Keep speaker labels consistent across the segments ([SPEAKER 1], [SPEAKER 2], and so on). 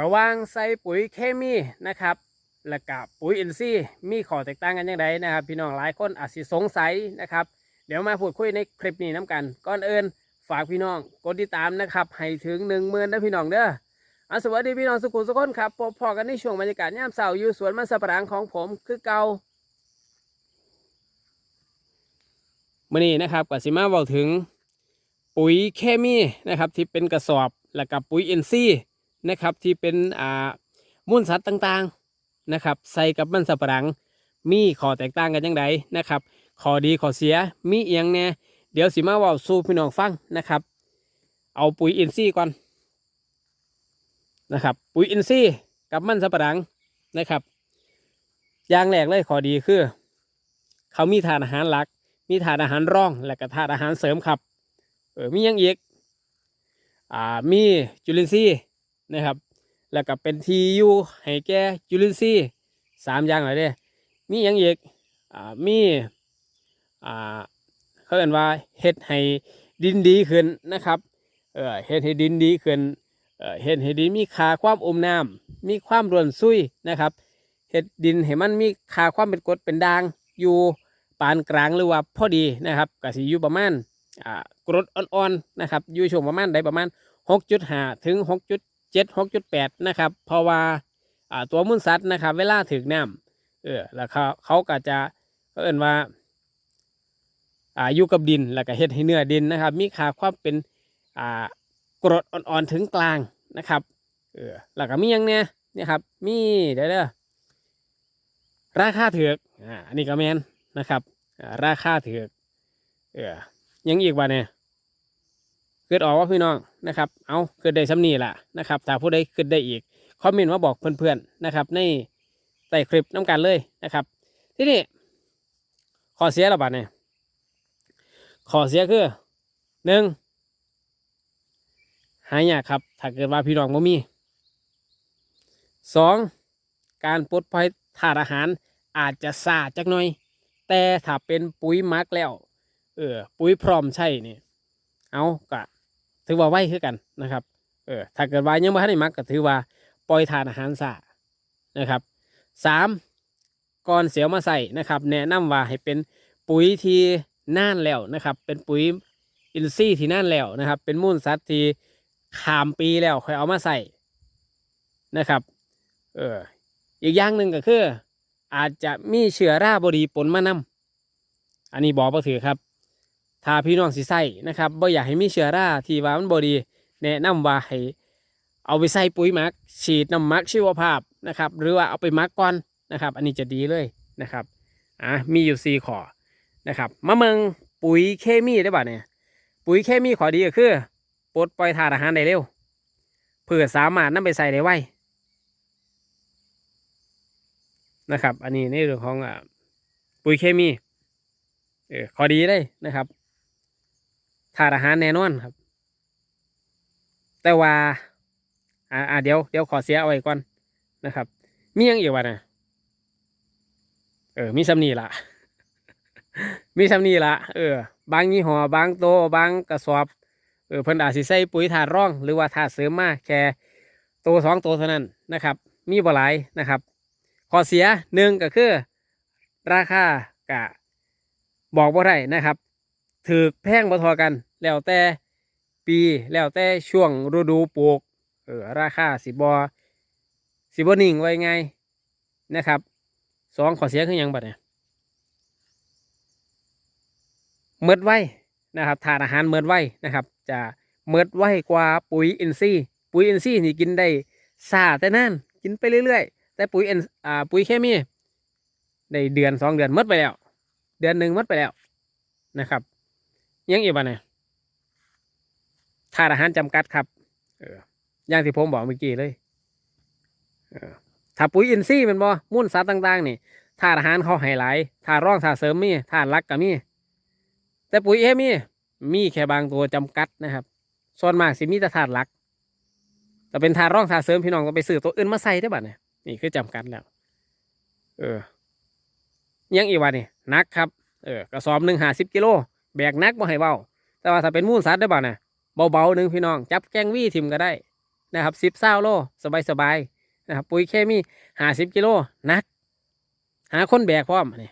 [SPEAKER 1] ระว่างใส่ปุ๋ยเคมีนะครับและกับปุ๋ยอินทรีย์มีข้อแตกต่างกันอยังไงนะครับ พี่น้องหลายคนอาจสิสงสัยนะครับ เดี๋ยวมาพูดคุยในคลิปนี้น้กันก่อนอื่นฝากพี่น้องกดติดตามนะครับให้ถึงหนึ่งหมื่นนะพี่น้องเด้ออสวัสดีพี่น้องสุขุมสุขคนครับพบพอกันในช่วงบรรยากาศยามเสาร์อยู่สวนมันสับปะหลังของผมคือเก่ามื่อนี้นะครับก็สิมาเว้าถึงปุ๋ยเคมีนะครับที่เป็นกระสอบและกับปุ๋ยอินทรีย์ นะครับที่เป็นอ่ามูลสัตว์ต่างๆนะครับ ใส่กับมันสับปะหลัง มีข้อแตกต่างกันยังไงนะครับข้อดีข้อเสียมีเอียงแน่เดี๋ยวสิมาว่าสู่พี่น้องฟังนะครับ เอาปุ๋ยอินทรีย์ก่อนนะครับ ปุ๋ยอินทรีย์กับมันสับปะหลังนะครับ อย่างแรกเลยข้อดีคือ เขามีธาตุอาหารหลัก มีธาตุอาหารรอง และก็ธาตุอาหารเสริมครับเออมียังอีกอ่ามีจุลินทรีย์ นะครับ แล้วก็เป็นทียูให้แก่จุลินทรีย์สามอย่างเลยเด้มีหยังอีกอ่ามีอ่าเขาเรียกว่าเฮ็ดให้ดินดีขึ้นนะครับเออเฮ็ดให้ดินดีขึ้นเออเฮ็ดให้ดินมีค่าความอมน้ำมีความร่วนซุยนะครับเฮ็ดดินให้มันมีค่าความเป็นกรดเป็นด่างอยู่ปานกลางหรือว่าพอดีนะครับก็สิอยู่ประมาณอ่ากรดอ่อนๆนะครับอยู่ช่วงประมาณใดประมาณ 6.5 ถึง 6.7 6.8นะครับ เพราะว่าตัวมูลสัตว์นะครับ เวลาถึงน้ำเออแล้วเขาเขาก็จะเขาเอ่นว่าอาอยู่กับดินแล้วก็เฮ็ดให้เนื้อดินนะครับ มีค่าความเป็นอ่ากรดอ่อนๆถึงกลางนะครับเออแล้วก็มียังเนี่ยนี่ครับ มีเด้อราคาถือกอ่าอันนี้ก็แมนนะครับ ราคาถือกเออยังอีกว่าเนี่ย กิดออกว่าพี่น้องนะครับ เอาเกิดได้สำนีล่ะนะครับถ้าผู้ใดเกิดได้อีกคอมเมนต์มาบอกเพื่อนๆนะครับ ในใส่คลิปน้ำกันเลยนะครับ ที่นี่ขอเสียระบาดเนี่ยขอเสียคือหนึ่งหายากครับ ถ้าเกิดว่าพี่น้องบ่มีสองการปลดปล่อยถาดอาหารอาจจะซาจักหน่อย แต่ถ้าเป็นปุ๋ยมักแล้ว เออปุ๋ยพร้อมใช่เนี่ยเอาก็ ถือว่าไวคือกันนะครับ เออถ้าเกิดว่ายังไม่ทันได้มักก็ถือว่าปล่อยทานอาหารซานะครับสามก่อนเสียวมาใส่นะครับ แนะนำว่าให้เป็นปุ๋ยที่น่านแล้วนะครับ เป็นปุ๋ยอินทรีย์ที่น่านแล้วนะครับ เป็นมูลสัตว์ที่ขามปีแล้วค่อยเอามาใส่นะครับ เอออีกอย่างหนึ่งก็คือ อาจจะมีเชื้อราบดีปนมานำอันนี้บอกบ่ถือครับ ถ้าพี่น้องสิใส่นะครับบ่อยากให้มีเชื้อราที่ว่ามันบดี แนะนำว่าให้เอาไปใส่ปุ๋ยมัก ฉีดน้ำมักชีวภาพนะครับ หรือว่าเอาไปมักก่อนนะครับ อันนี้จะดีเลยนะครับอะมีอยู่สี่ข้อนะครับมาเมืองปุ๋ยเคมีได้ป่ะเนี่ยปุ๋ยเคมีข้อดีก็คือปลดปล่อยธาตุอาหารได้เร็วเพื่อสามารถนำไปใส่ได้ไวนะครับ อันนี้ในเรื่องของอ่าปุ๋ยเคมีเออข้อดีเลยนะครับ ธาตุอาหารแน่นอนครับ แต่ว่า อ่าอ่าเดี๋ยวเดี๋ยวขอเสียเอาไว้ก่อนนะครับ มียังอีกวะนะเออ มีสำนีละมีสำนีละเออ บางยี่ห้อบางโตบางกระสอบเออเพิ่นอาจสิใส่ปุ๋ยถาดร่อง หรือว่าถาดเสริมมาแค่โตสองโตเท่านั้นนะครับ มีบ่หลายนะครับข้อเสียหนึ่งก็คือ ราคากะบอกบ่ได้นะครับ ถือแพงบ่ทอกัน แล้วแต่ปีแล้วแต่ช่วงฤดูปลูกเออราคาสิบอสิบอนิ่งไว้ไงนะครับสองขอเสียคือหยังบัดเนี่ยเมิดไว้นะครับทานอาหารเมิดไว้นะครับ จะเมิดไว้กว่าปุ๋ยอินทรีย์ปุ๋ยอินทรีย์นี่กินได้ซาแต่นั่นกินไปเรื่อยๆ แต่ปุ๋ยเอ็นอ่าปุ๋ยเคมีได้เดือนสองเดือนหมดไปแล้ว เดือนหนึ่งหมดไปแล้วนะครับ ยังอีกบัดเนี่ยทานอาหารจำกัดครับ เอออย่างที่ผมบอกเมื่อกี้เลยเออถ้าปุ๋ยอินทรีย์มันบ่มูลสัตว์ต่าง ๆ นี่ธาตุอาหารเขาให้หลายธาตุร่องธาตุเสริมมีธาตุรักก็มี แต่ปุ๋ยเอมี มีแค่บางตัวจำกัดนะครับ ส่วนมากสิมีแต่ธาตุรัก แต่เป็นธาตุร่องธาตุเสริมพี่น้องก็ไปซื้อตัวอื่นมาใส่ได้บัดเนี่ยนี่คือจำกัดแล้ว เออ ยังอีกวันนี่นักครับ เออกระสอบหนึ่งห้าสิบกิโล แบกนักบ่ให้เบาแต่ว่าถ้าเป็นมูลสัตว์ได้บ่เนี่ยเบาๆหนึ่งพี่น้อง จับแกงวี่ทิมก็ได้นะครับสิบเศร้าโลสบายสบายๆนะครับปุ๋ยเคมีห้าสิบกิโลนัก หาคนแบกพร้อมนี่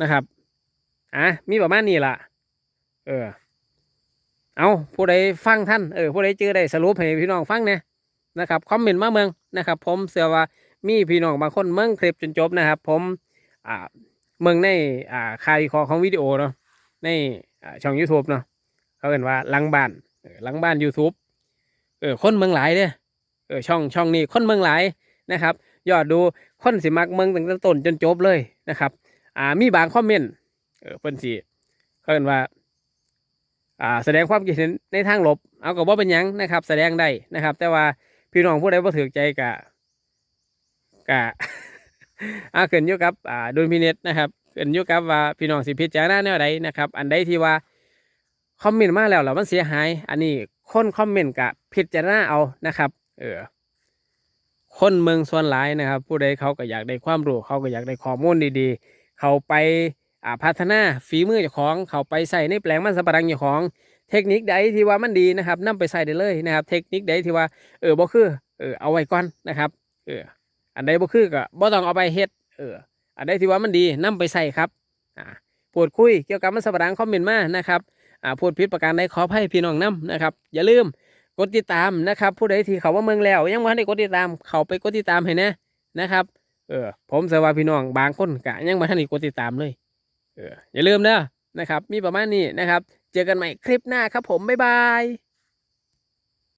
[SPEAKER 1] นะครับอะมีประมาณนี้ล่ะ เออ เอาผู้ใดฟังท่านเออผู้ใดเจอได้สรุปให้พี่น้องฟังเนี่ยนะครับคอมเมนต์มาเมืองนะครับ ผมเชื่อว่ามีพี่น้องบางคนเมืองคลิปจนจบนะครับ ผมอ่า เมืองในอ่าคายคอของวิดีโอเนาะในอ่าช่อง YouTube เนาะเขาเรียกว่าลังบ้านลังบ้าน YouTube เออคนเมืองหลายเด้อเออช่องช่องนี้คนเมืองหลายนะครับยอดดูคนสิมักเมืองตั้งแต่ต้นจนจบเลยนะครับ อ่ามีบางคอมเมนต์เออเพิ่นสิเขาเรียกว่าอ่าแสดงความคิดเห็นในทางลบ เอาก็บ่าเป็นยังนะครับ แสดงได้นะครับ แต่ว่าพี่น้องผู้ใดบ่ถือใจกะกะ อ่าขึ้นอยู่กับอ่าดุลพินิจนะครับขึ้นอยู่กับว่าพี่น้องสิพิจารณาแนวใดนะครับ อันใดที่ว่าคอมเมนต์มาแล้วแล้วมันเสียหาย อันนี้คนคอมเมนต์กะพิจารณาเอานะครับ เออคนเมืองส่วนหลายนะครับ ผู้ใดเขาก็อยากได้ความรู้เขาก็อยากได้ข้อมูลดีๆ เขาไปอ่าพัฒนาฝีมือเจ้าของเขาไปใส่ในแปลงมันสำปะหลังเจ้าของ เทคนิคใดที่ว่ามันดีนะครับนำไปใส่ได้เลยนะครับ เทคนิคใดที่ว่า เออบ่คือเออเอาไว้ก่อนนะครับ เออ อันใดบ่คือก็บ่ต้องเอาไปเฮ็ดเอออันใดที่ว่ามันดีนำไปใส่ครับอ่าพูดคุยเกี่ยวกับมันสำปะหลังคอมเมนต์มานะครับอ่าพูดผิดประการใดขออภัยพี่น้องนํนะครับ อย่าลืมกดติดตามนะครับ ผู้ใดที่เขาว่าเมืองแล้ว ยังบ่ทันได้กดติดตามเขาไปกดติดตามให้นะนะครับเออผมเชื่อว่าพี่น้องบางคนก็ยังบ่ทันได้กดติดตามเลยเอออย่าลืมเด้อนะครับ มีประมาณนี้นะครับ เจอกันใหม่คลิปหน้าครับผมบ๊ายบาย